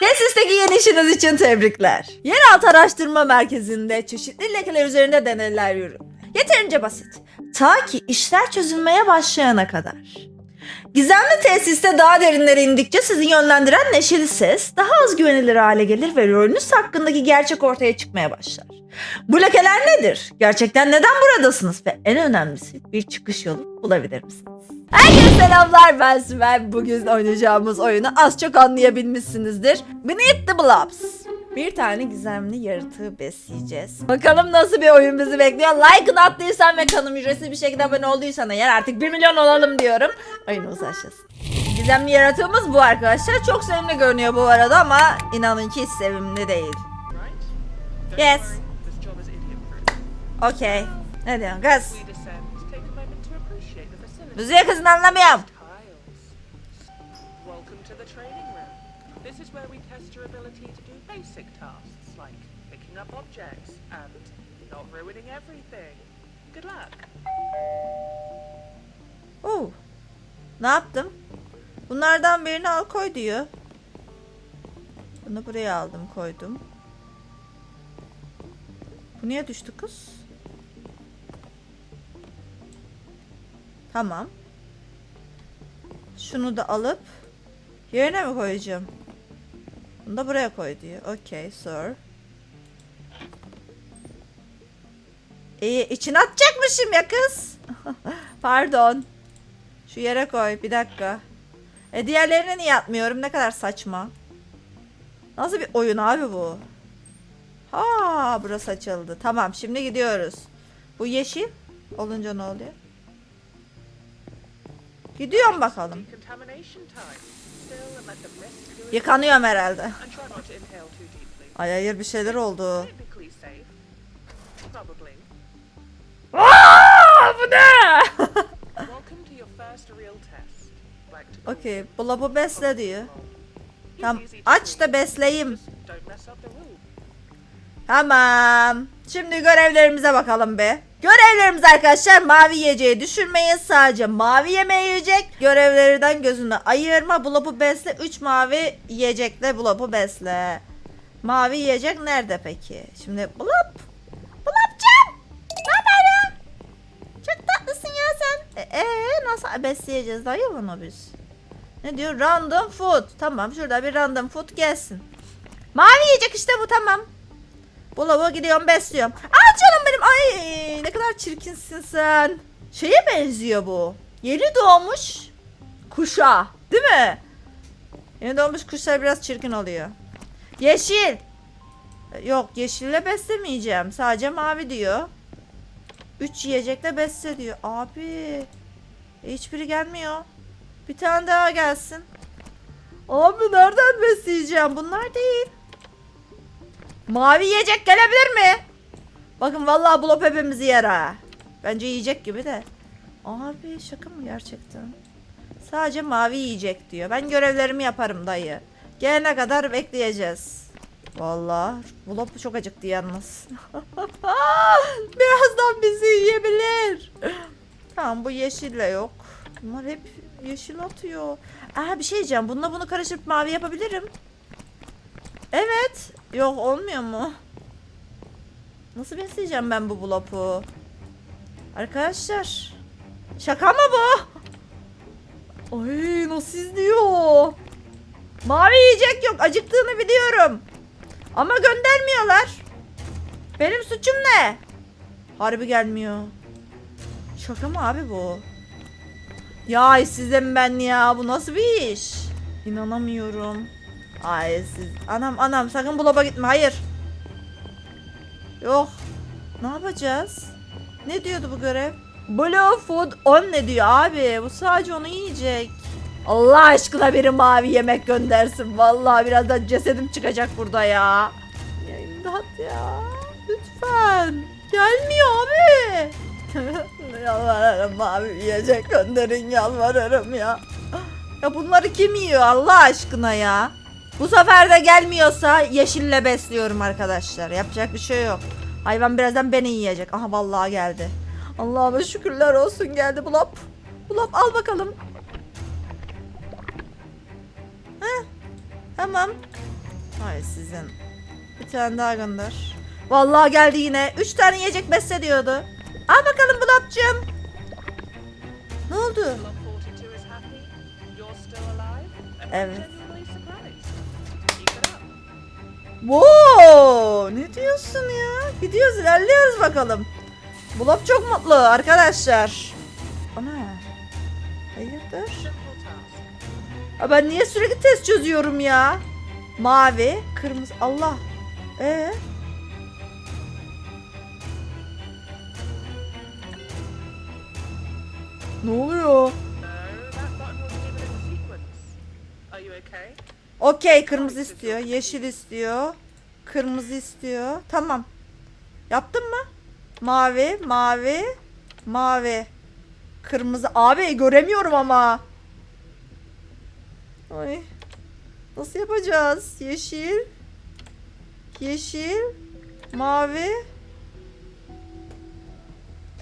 Tesisteki yeni işiniz için tebrikler. Yeraltı Araştırma Merkezi'nde çeşitli lekeler üzerinde deneyler yürüdü. Yeterince basit. Ta ki işler çözülmeye başlayana kadar. Gizemli tesiste daha derinlere indikçe sizi yönlendiren neşeli ses daha az güvenilir hale gelir ve rolünüz hakkındaki gerçek ortaya çıkmaya başlar. Bu lekeler nedir? Gerçekten neden buradasınız? Ve en önemlisi bir çıkış yolu bulabilir misiniz? Herkese selamlar ben Sibel. Bugün oynayacağımız oyunu az çok anlayabilmişsinizdir. Beneath the Blobs. Bir tane gizemli yaratığı besleyeceğiz. Bakalım nasıl bir oyun bizi bekliyor. Like'ını attıysan ve kanım ücretsiz bir şekilde abone olduysan eğer artık 1 milyon olalım diyorum. Oyunumuz başlasın. Gizemli yaratığımız bu arkadaşlar. Çok sevimli görünüyor bu arada ama inanın ki hiç sevimli değil. Yes. Okay. Ne diyorsun kız? Müziğe kızın anlamıyorum. Welcome to the training room. This is where we test your ability to do basic tasks like picking up objects and not ruining everything. Good luck. Oo. Ne yaptım? Bunlardan birini al koy diyor. Bunu buraya aldım koydum. Bu niye düştü kız? Tamam. Şunu da alıp yerine mi koyacağım? Bunu da buraya koy diyor. Okay, sir. İyi, içine atacakmışım ya kız. Pardon. Şu yere koy. Bir dakika. E diğerlerini niye atmıyorum? Ne kadar saçma. Nasıl bir oyun abi bu? Ha, burası açıldı. Tamam, şimdi gidiyoruz. Bu yeşil olunca ne oluyor? Do it. Yıkanıyorum herhalde. Ay hayır bir şeyler oldu. Aa, bu ne? Okey, bulabı besle diyor. Tamam, aç da besleyeyim. Tamam. Şimdi görevlerimize bakalım be. Görevlerimiz arkadaşlar mavi yiyeceği düşürmeyi sadece mavi yemeği yiyecek. Görevlerden gözünü ayırma. Bulapı besle. 3 mavi yiyecekle bulapı besle. Mavi yiyecek nerede peki? Şimdi bulap. Bulapcığım. Ne haber ya? Çok tatlısın ya sen. E, ee, nasıl besleyeceğiz dayı bunu biz? Ne diyor? Random food. Tamam şurada bir random food gelsin. Mavi yiyecek işte bu tamam. Bula gidiyorum besliyorum. Aa canım benim. Ay ne kadar çirkinsin sen. Şeye benziyor bu. Yeni doğmuş kuşa. Değil mi? Yeni doğmuş kuşlar biraz çirkin oluyor. Yeşil. Yok yeşille beslemeyeceğim. Sadece mavi diyor. Üç yiyecekle besle diyor. Abi. Hiçbiri gelmiyor. Bir tane daha gelsin. Abi nereden besleyeceğim? Bunlar değil. Mavi yiyecek gelebilir mi? Bakın vallahi blop hepimizi yer ha. Bence yiyecek gibi de. Abi şaka mı gerçekten? Sadece mavi yiyecek diyor. Ben görevlerimi yaparım dayı. Gelene kadar bekleyeceğiz. Vallahi blop çok acıktı yalnız. Birazdan bizi yiyebilir. Tamam bu yeşille yok. Bunlar hep yeşil atıyor. Aa bir şey diyeceğim. Bununla bunu karıştırıp mavi yapabilirim. Evet. Yok olmuyor mu? Nasıl besleyeceğim ben bu blopu? Arkadaşlar. Şaka mı bu? Ay nasıl izliyor? Mavi yiyecek yok. Acıktığını biliyorum. Ama göndermiyorlar. Benim suçum ne? Harbi gelmiyor. Şaka mı abi bu? Ya sizden ben ya. Bu nasıl bir iş? İnanamıyorum. Ay siz. Anam anam sakın bulaba gitme. Hayır. Yok. Ne yapacağız? Ne diyordu bu görev? Blue food on ne diyor abi? Bu sadece onu yiyecek. Allah aşkına biri mavi yemek göndersin. Vallahi birazdan cesedim çıkacak burada ya. Ya imdat ya. Lütfen. Gelmiyor abi. yalvarırım mavi yiyecek gönderin yalvarırım ya. Ya bunları kim yiyor Allah aşkına ya? Bu sefer de gelmiyorsa yeşille besliyorum arkadaşlar. Yapacak bir şey yok. Hayvan birazdan beni yiyecek. Aha vallahi geldi. Allah'ıma şükürler olsun geldi Bulap. Bulap al bakalım. Heh, tamam. Hay sizin. Bir tane daha gönder. Vallahi geldi yine. Üç tane yiyecek besle diyordu. Al bakalım Bulapcığım. Ne oldu? Block Wow, ne diyorsun ya? Gidiyoruz ilerliyoruz bakalım. Bulap çok mutlu arkadaşlar. Ana. Hayırdır? Aa, ben niye sürekli test çözüyorum ya? Mavi, kırmızı. Allah. Ee? Ne oluyor? Okey, kırmızı istiyor, yeşil istiyor, kırmızı istiyor. Tamam. Yaptın mı? Mavi, mavi, mavi. Kırmızı. Abi göremiyorum ama. Ay. Nasıl yapacağız? Yeşil. Yeşil. Mavi.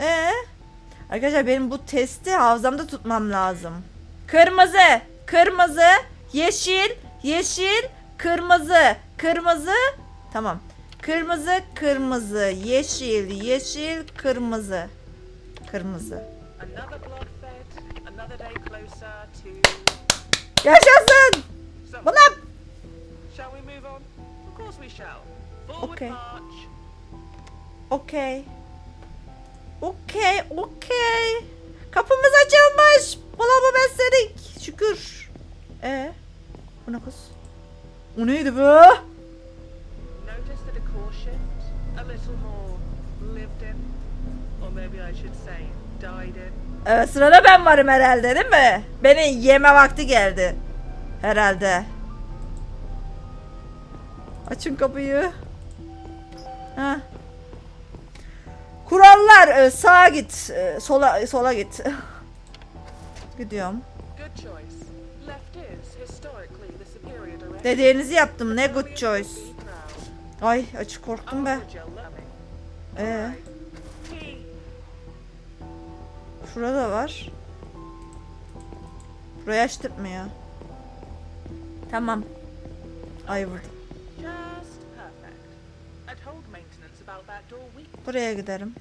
Ee? Arkadaşlar benim bu testi hafızamda tutmam lazım. Kırmızı, kırmızı, yeşil, yeşil, kırmızı, kırmızı. Tamam. Kırmızı, kırmızı, yeşil, yeşil, kırmızı. Kırmızı. Yaşasın! Forward Okay. march. Okey. Okey, okey. Kapımız açılmış. Bulamı besledik. Şükür. Ee, bu ne kız? O neydi in. Evet sırada ben varım herhalde değil mi? Beni yeme vakti geldi. Herhalde. Açın kapıyı. Ha. Kurallar e, sağa git, e, sola sola git. Gidiyorum. Good choice. Dediğinizi yaptım. Ne good choice. Ay açık korktum be. Ee, şurada var. Burayı açtırtmıyor. Tamam. Ay vurdum. Buraya giderim.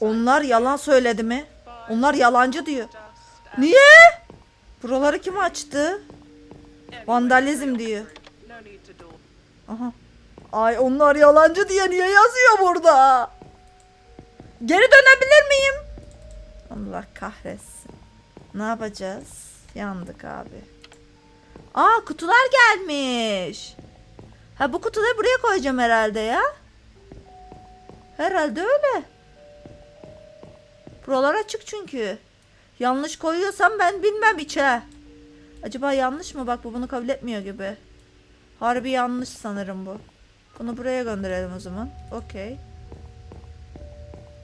Onlar yalan söyledi mi? Onlar yalancı diyor. Niye? Buraları kim açtı? Vandalizm diyor. Aha. Ay onlar yalancı diye niye yazıyor burada? Geri dönebilir miyim? Allah kahretsin. Ne yapacağız? Yandık abi. Aa kutular gelmiş. Ha bu kutuları buraya koyacağım herhalde ya. Herhalde öyle. Buralar açık çünkü. Yanlış koyuyorsam ben bilmem içe. Acaba yanlış mı? Bak bu bunu kabul etmiyor gibi. Harbi yanlış sanırım bu. Bunu buraya gönderelim o zaman. Okey.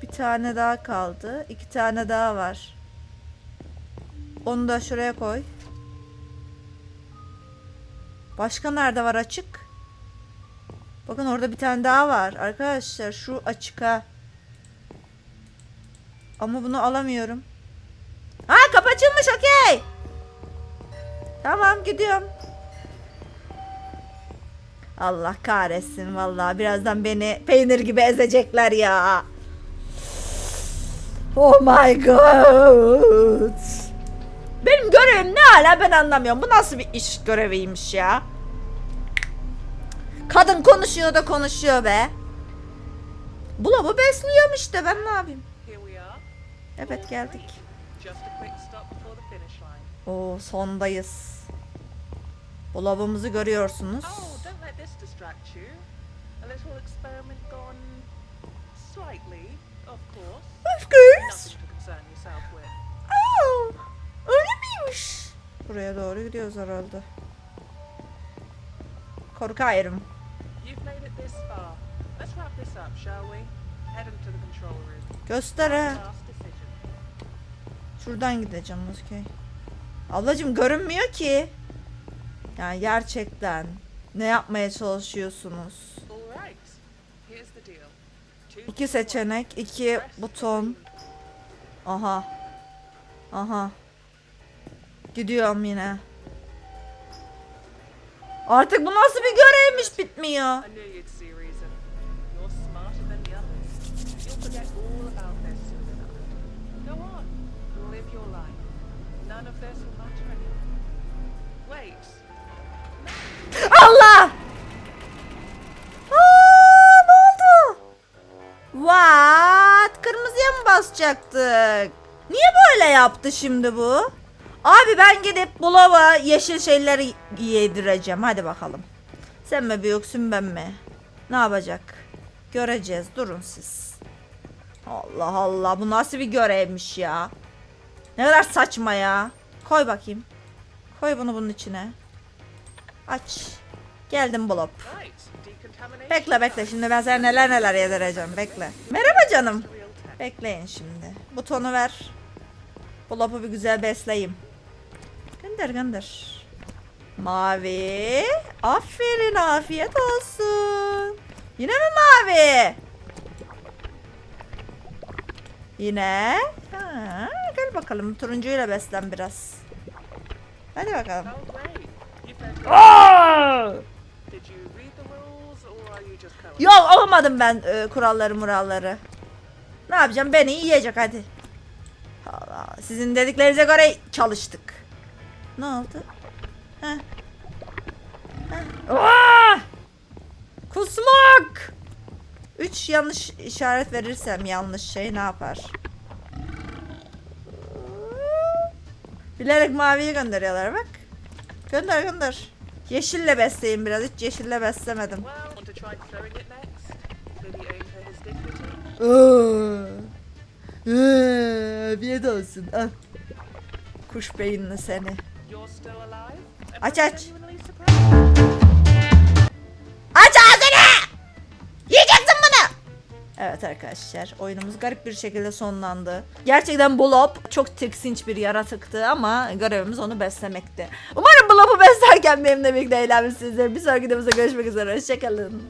Bir tane daha kaldı. İki tane daha var. Onu da şuraya koy. Başka nerede var açık? Bakın orada bir tane daha var. Arkadaşlar şu açık ha. Ama bunu alamıyorum. Ha kapı açılmış okey. Tamam gidiyorum. Allah kahretsin vallahi birazdan beni peynir gibi ezecekler ya. Oh my god. Benim görevim ne hala ben anlamıyorum. Bu nasıl bir iş göreviymiş ya? Kadın konuşuyor da konuşuyor be. Bulavı besliyorum işte ben ne yapayım? Evet geldik. Just a quick stop before the finish line. Oo sondayız. Bulavımızı görüyorsunuz. Oh, of course. Aa, öyle miymiş? Buraya doğru gidiyoruz herhalde. Korkarım. You've made it this far. Let's wrap this up, shall we? Head into the control room. Göster ha. Şuradan gideceğim okey. Ablacım görünmüyor ki. Yani gerçekten. Ne yapmaya çalışıyorsunuz? İki seçenek, iki buton. Aha. Aha. Gidiyorum yine. Artık bu nasıl bir görevmiş bitmiyor. Allah! Aa, ne oldu? What? Kırmızıya mı basacaktık? Niye böyle yaptı şimdi bu? Abi ben gidip bulava yeşil şeyleri yedireceğim. Hadi bakalım. Sen mi büyüksün ben mi? Ne yapacak? Göreceğiz. Durun siz. Allah Allah. Bu nasıl bir görevmiş ya? Ne kadar saçma ya. Koy bakayım. Koy bunu bunun içine. Aç. Geldim decontamination. Bekle bekle şimdi ben sana neler neler yedireceğim bekle. Merhaba canım. Bekleyin şimdi. Butonu ver. Blop'u bir güzel besleyeyim. Gönder gönder. Mavi. Aferin afiyet olsun. Yine mi mavi? Yine. Ha, gel bakalım turuncuyla beslen biraz. Hadi bakalım. Oh, Aa! Did you read the rules or are you just going? Yok okumadım ben e, kuralları muralları. Ne yapacağım? Beni yiyecek hadi. Allah, sizin dediklerinize göre çalıştık. Ne oldu? Heh. Heh. Aa! Kusmuk! Üç yanlış işaret verirsem yanlış şey ne yapar? Bilerek maviye gönderiyorlar bak. Gönder gönder. Yeşille besleyin biraz. Hiç yeşille beslemedim. Dignity? Afiyet olsun. Al. Kuş beyinli seni. Aç, aç. Evet arkadaşlar oyunumuz garip bir şekilde sonlandı. Gerçekten Blob çok tiksinç bir yaratıktı ama görevimiz onu beslemekti. Umarım Blob'u beslerken benimle birlikte eğlenmişsinizdir. Bir sonraki videomuzda görüşmek üzere. Hoşçakalın.